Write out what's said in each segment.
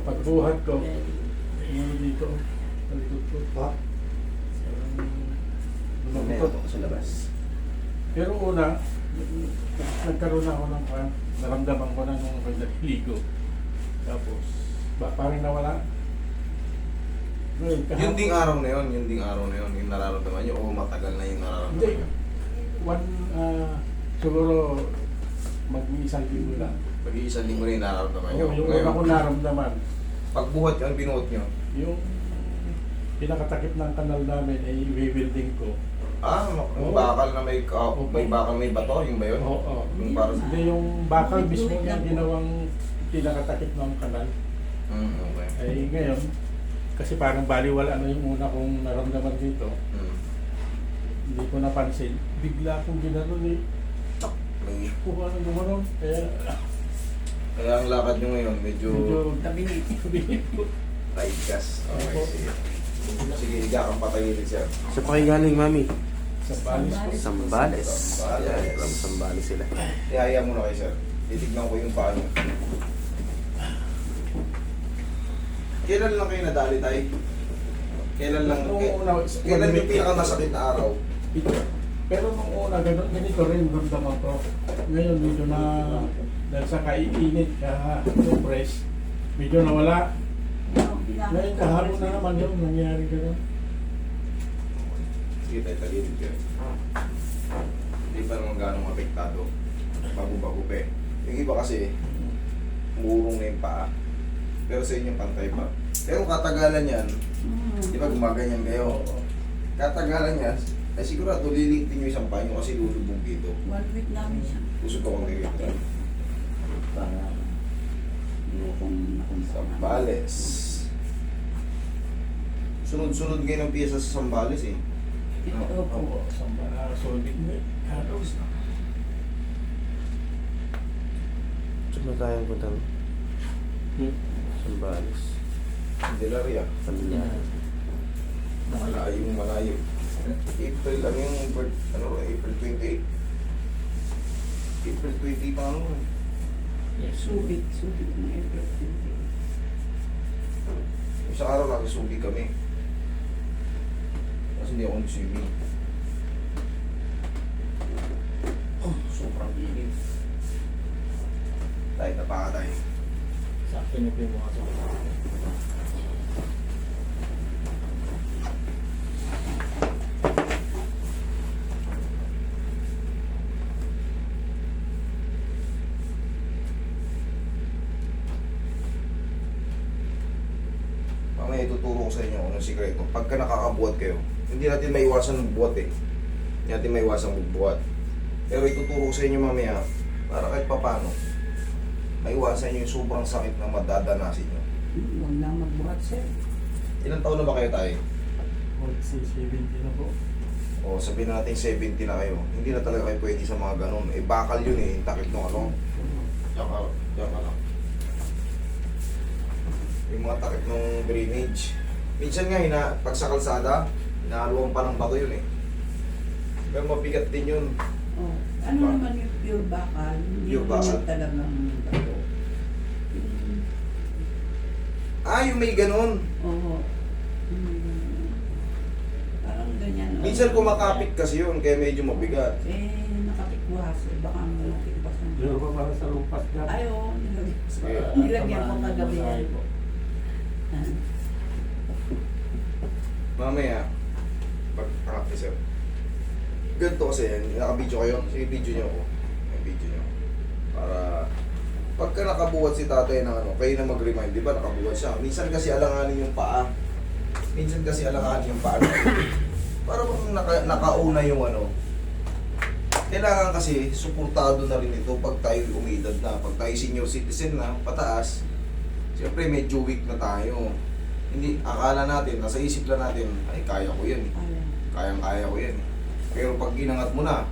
Pagbuhat ko, ano dito, talikod ko, Ha? Mamaya ako sa labas. Pero una, nagkaroon ako ng parang naramdaman ko na nung ako'y nagligo. Tapos, ba, parang nawala. Kahapon- Yung ding araw na yun, yung ding araw na yun, yung nararamdaman nyo, o matagal na yung nararamdaman Hindi. One, ah, siguro, mag-iisang linggo lang. Pag-iisang linggo na yung nararamdaman nyo. Oo, yung una ko naramdaman, pagbuhat yun, binuhat nyo, yung pinakatakip ng kanal namin ay i-building ko. ah, yung Oo. bakal na may, ka- may bakal may bato, yung ba yun? Oo, oo. Yung para sa... Hindi yung bakal mismo yung ginawang pinakatakip ng kanal. Mm, okay. Ay ngayon, kasi parang baliwala na yung una kong naramdaman dito. Mm. Hindi ko napansin. Bigla akong ginano ni May, kung ano gumanon. Kaya kaya ang lakad nyo ngayon, medyo medyo Tabi ni sabihin ko. tight gas. Okay, sige. Sige, higa kang patagilid sir. Sa pakigaling, mami. Sa balis ko. Sambales. Sambales. Yan, from Sambales sila. Ihaya mo na kayo sir. Titignan ko yung paa nyo. Kailan lang kayo nadali tayo? Kailan lang? Kailan yung pinakamasakit na araw? Ito. Pero nung una, ganun, ganito rin ramdaman ko. Ngayon, medyo na, dahil sa kaiinit, ka, compress, medyo nawala. Ngayon, kahapon na naman yun, nangyari ganun. Sige tayo, tagilid kayo. Hindi pa naman gano'ng apektado. Bago-bago pa eh. Yung iba kasi, murong na yung paa. Pero sa inyo, pantay pa. Pero katagalan yan, di ba gumaganyan kayo? Katagalan yan, ay sigurado lilitin nyo isang paa nyo kasi lulubog dito. One week namin siya. Gusto ko kong dito. Para nakunsa. Sambales. Sunod-sunod kayo ng piyesa sa Sambales eh. Ito po. Oo, samba na, solid na. Halos na. Saan tayo punta? Hmm. Sambales. Delaria. Pamilyar. Malayong malayo. April lang yung birth, ano, April 28. April 20 pa ano. Yes. Subit. Subit ng April 20. Isang araw nakasubi kami. Kasi hindi ako nag-swimming. Oh, sobrang init. Tayo, tapa ka tayo. Sakto niyo po yung mga sakit. Mamaya ituturo anong sikreto. Pagka nakakabuhat kayo, hindi natin maiwasan magbuhat eh. Hindi natin maiwasan magbuhat. Pero ituturo ko sa inyo mamaya, para kahit papano, maiwasan nyo yung sobrang sakit na madadanasin nyo. Huwag na magbuhat sir. Ilang taon na ba kayo tayo? Say 70 na po. O sabihin natin 70 na kayo. Hindi na talaga kayo pwede sa mga ganun. Eh bakal yun eh, takip ng ano. Diyan ka, diyan ka lang. Yung mga takip ng drainage. Minsan nga, hina, pag sa kalsada, hinahaluan pa ng bato yun eh. Pero mabigat din yun. Oh. Ano Ba- naman yung pure bakal? Pure bakal. yung talagang bato. Ah, yung may ganun. Oo. Hmm, Parang ganyan. oh. Minsan kumakapit kasi yun, kaya medyo mabigat. Eh, nakapikwas. Eh, baka nakapikwas ng... Pero pa para sa lupas dyan. Ay, oo. nilagyan. Nilagyan ko kagabi yan. Ah. Mamaya, pag practice sir. Ganito kasi yan, naka-video kayo. Sige, video nyo ako. May video nyo. Para, pagka nakabuhat si tatay ng ano, kayo na mag-remind, di ba nakabuhat siya. Minsan kasi alanganin yung paa. Minsan kasi alanganin yung paa. Para bang naka, nakauna yung ano. Kailangan kasi, suportado na rin ito pag tayo umidad na. Pag tayo senior citizen na, pataas, siyempre medyo weak na tayo. Hindi, akala natin, nasa isip lang natin, ay kaya ko yan. Ayan. Kayang-kaya ko yan. Pero pag ginangat mo na,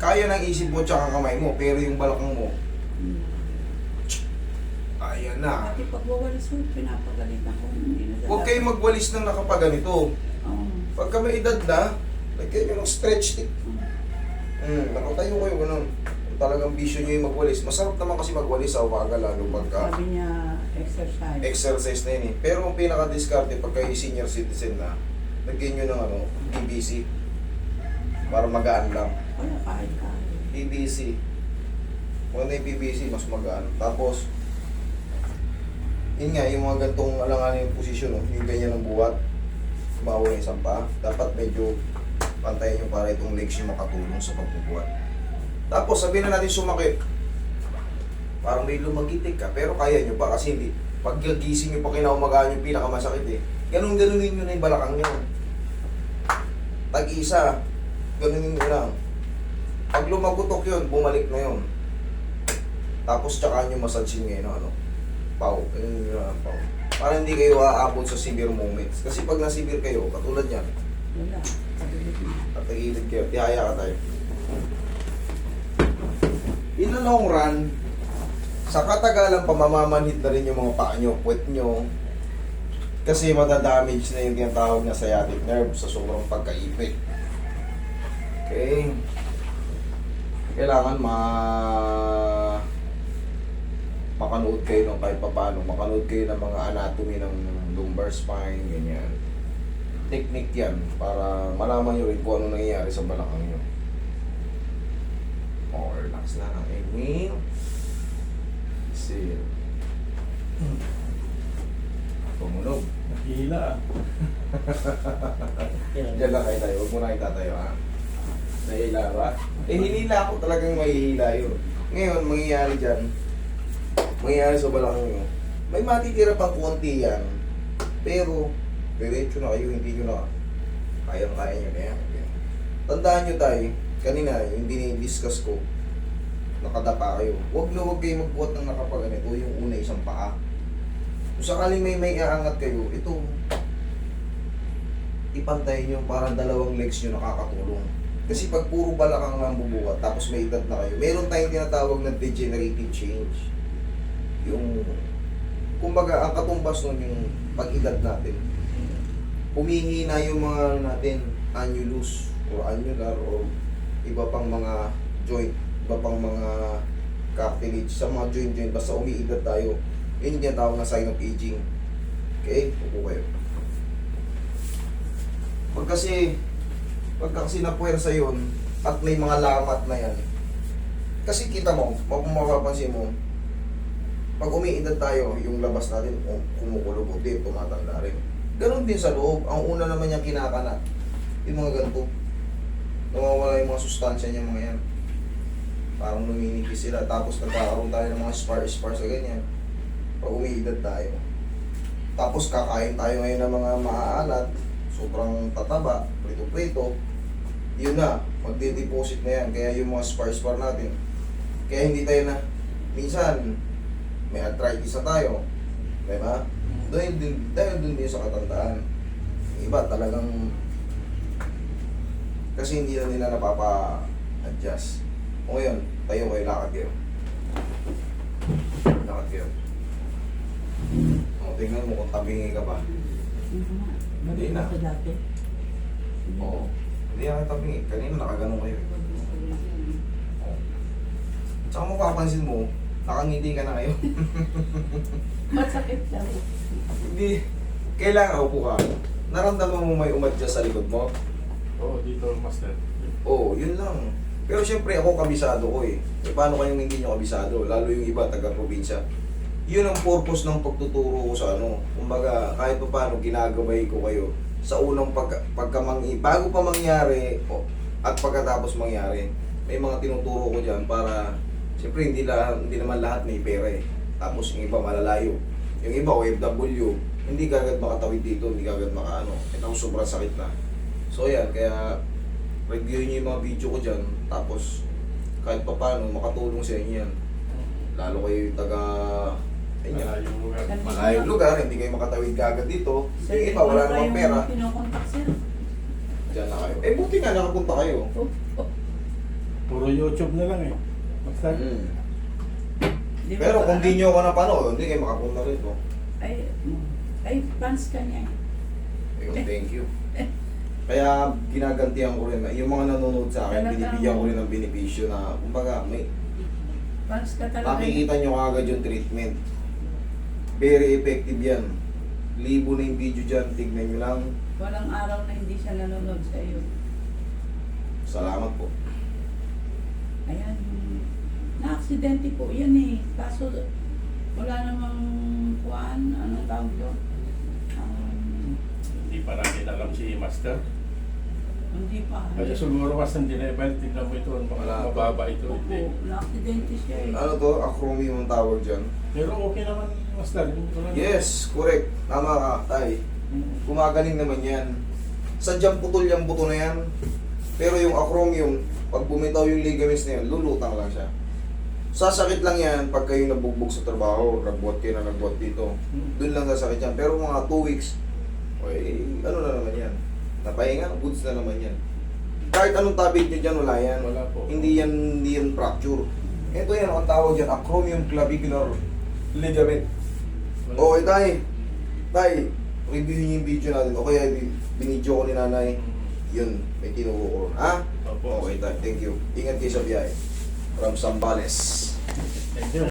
kaya ng isip mo tsaka kamay mo, pero yung balakang mo, kaya na. Pati pag wawalis mo, pinapagalit ako. Huwag kayong magwalis ng nakapaganito. Oo. Pagka may edad na, lagyan nyo ng stretch stick. Hmm, nakatayo kayo ganun. Talagang bisyo nyo yung magwalis, masarap naman kasi magwalis sa umaga lalo pagka Sabi niya, exercise. exercise na yun eh. Pero ang pinaka-discarte pagka yung senior citizen na, lagyan nyo ng ano, PBC. Para magaan lang. Wala, kahit kahit. PBC. Kung ano yung PBC, mas magaan. Tapos, yun nga, yung mga gantong alanganin yung posisyon, oh, yung ganyan ng buhat, bawa yung isang paa, dapat medyo pantayin nyo para itong legs yung makatulong sa pagbubuhat. Tapos, sabihin na natin sumakit. Parang may lumagitik ka, pero kaya nyo pa kasi hindi. Pag gising nyo pa kinaumagaan yung pinakamasakit eh. Ganun-ganunin nyo na yung balakang nyo. Tag-isa, ganunin nyo lang. Pag lumagutok yun, bumalik na yun. Tapos tsaka nyo massage ngayon, ano, pau. Ganun nyo lang, pau. Para hindi kayo aabot sa severe moments. Kasi pag na-severe kayo, katulad yan, Wala. Tatagilid kayo, tihaya ka tayo. In the long run, sa katagalan pamamamanhid na rin yung mga paa nyo, puwet nyo, kasi madadamage na yung tinatawag na sciatic nerve sa sobrang pagkaipit. Okay. Kailangan ma makanood kayo ng kahit papaano, makanood kayo ng mga anatomy ng lumbar spine, ganyan. Technique yan para malaman nyo rin kung ano nangyayari sa balakang nyo. Relax lang ang inhale. Exhale. Tumunog. Nakihila ah. Diyan lang kayo tayo. Huwag mo na kayo tatayo, ha? Nahihila ba? Eh, hinila ako talagang mahihila yun. Ngayon, mangyayari dyan, mangyayari sa balakang nyo, may matitira pang konti yan, pero, diretso na kayo, hindi nyo na, kayang-kaya nyo na yan. Tandaan nyo tayo, kanina, yung dinidiscuss ko, nakadapa kayo. Huwag na huwag kayo magbuhat ng nakapaganito, yung una isang paa. Kung sakaling may may aangat kayo, ito, ipantay nyo para dalawang legs nyo nakakatulong. Kasi pag puro balakang lang bubuhat, tapos may edad na kayo, meron tayong tinatawag na degenerative change. Yung, kumbaga, ang katumbas nun yung pag-edad natin. Humihina yung mga natin, annulus, or annular, or iba pang mga joint, iba pang mga cartilage, sa mga joint-joint, basta umiidad tayo. Yun yung tinatawag na sign of aging. Okay? Upo kayo. Pag kasi, pag kasi napuwersa yun, at may mga lamat na yan, kasi kita mo, mapapansin mo, pag umiidad tayo, yung labas natin, kum- kumukulog din, tumatanda rin. Ganon din sa loob. Ang una naman niyang kinakanak, yung mga ganito. Nawawala yung mga sustansya niya mga yan. Parang numinipis sila. Tapos nagkakaroon tayo ng mga spar-spar sa ganyan. Pag umiidad tayo. Tapos kakain tayo ngayon ng mga maaalat, sobrang tataba, prito-prito, yun na, magde-deposit na yan. Kaya yung mga spar-spar natin, kaya hindi tayo na, minsan, may arthritis na tayo, di ba? Dahil din, dahil din din sa katandaan. Iba talagang, kasi hindi na nila napapa-adjust. O ngayon, tayo kayo, lakad kayo. Lakad kayo. O, tingnan mo kung tabingi ka ba. Hindi na. Oo. Hindi ako tabingi. Kanina nakaganon kayo. Oo. Tsaka mapapansin mo, nakangiti ka na kayo. Masakit daw. Hindi. Kailangan upo ka. Naramdaman mo may umadjust sa likod mo? Oo, dito master. Oo, yun lang. Pero syempre ako kabisado ko eh. E paano kayong hindi nyo kabisado? Lalo yung iba taga-probinsya. Yun ang purpose ng pagtuturo ko sa ano. Kumbaga, kahit pa paano ginagabay ko kayo sa unang pag, pagka bago pa mangyari o, at pagkatapos mangyari. May mga tinuturo ko dyan para syempre hindi, la, hindi naman lahat may pera eh. Tapos yung iba malalayo. Yung iba OFW, hindi kagad makatawid dito, hindi kagad makaano. Ito sobrang sakit na. So yan, kaya review niyo yung mga video ko dyan, tapos kahit pa paano, makatulong sa inyo yan. Lalo kayo yung taga, ayun Malayong lugar. malayong lugar, hindi kayo makatawid kagad dito. Sir, Yung iba, wala namang pera, Pinokontak sir. dyan na kayo. Eh, buti nga nakapunta kayo. Oh, oh. Puro YouTube na lang eh. Mm. Di ba Pero kung di nyo ako napanood, hindi kayo makapunta rito. Ay, ay, fans ka niya. Ayun, thank you. Kaya ginagantihan ko rin, yung mga nanonood sa akin, Talagang- binibigyan ko rin ng benepisyo na, kumbaga, may Pans ka talaga. Makikita nyo kagad yung treatment. Very effective yan. Libo na yung video dyan. Tignan nyo lang. Walang araw na hindi siya nanonood sa iyo. Salamat po. Ayan. Na-aksidente po yan eh. Kaso wala namang kuan. Anong tawag doon? Hindi pa natin alam si Master. hindi pa. Kaya siguro mas hindi level, tignan mo ito, mga Wala. mababa ito. Opo, Hindi. na-aksidente siya eh. Ano to? Acromium ang tawag dyan. Pero okay naman, Master. Yes, correct. Tama ka, tay. Mm. Gumagaling naman yan. Sadyang putol yung buto na yan. Pero yung acromium, pag bumitaw yung ligaments na yan, lulutang lang siya. Sasakit lang yan pag kayo nabugbog sa trabaho, nagbuhat kayo na nagbuhat dito. Mm. Doon lang sasakit yan. Pero mga 2 weeks, okay, ano na naman yan? Napahinga, goods na naman yan. Kahit anong tabig nyo dyan, wala yan. Wala po. Hindi yan, hindi yan fracture. Ito yan, ang tawag dyan, acromium clavicular ligament. Wala. Okay, tay. Tay, review niyo yung video natin. O kaya bin- binidyo ko ni nanay. Mm. Yun, may kinuha ko. Ha? Opo. Okay, tay. Thank you. Ingat kayo sa biyahe. From Sambales. Thank you.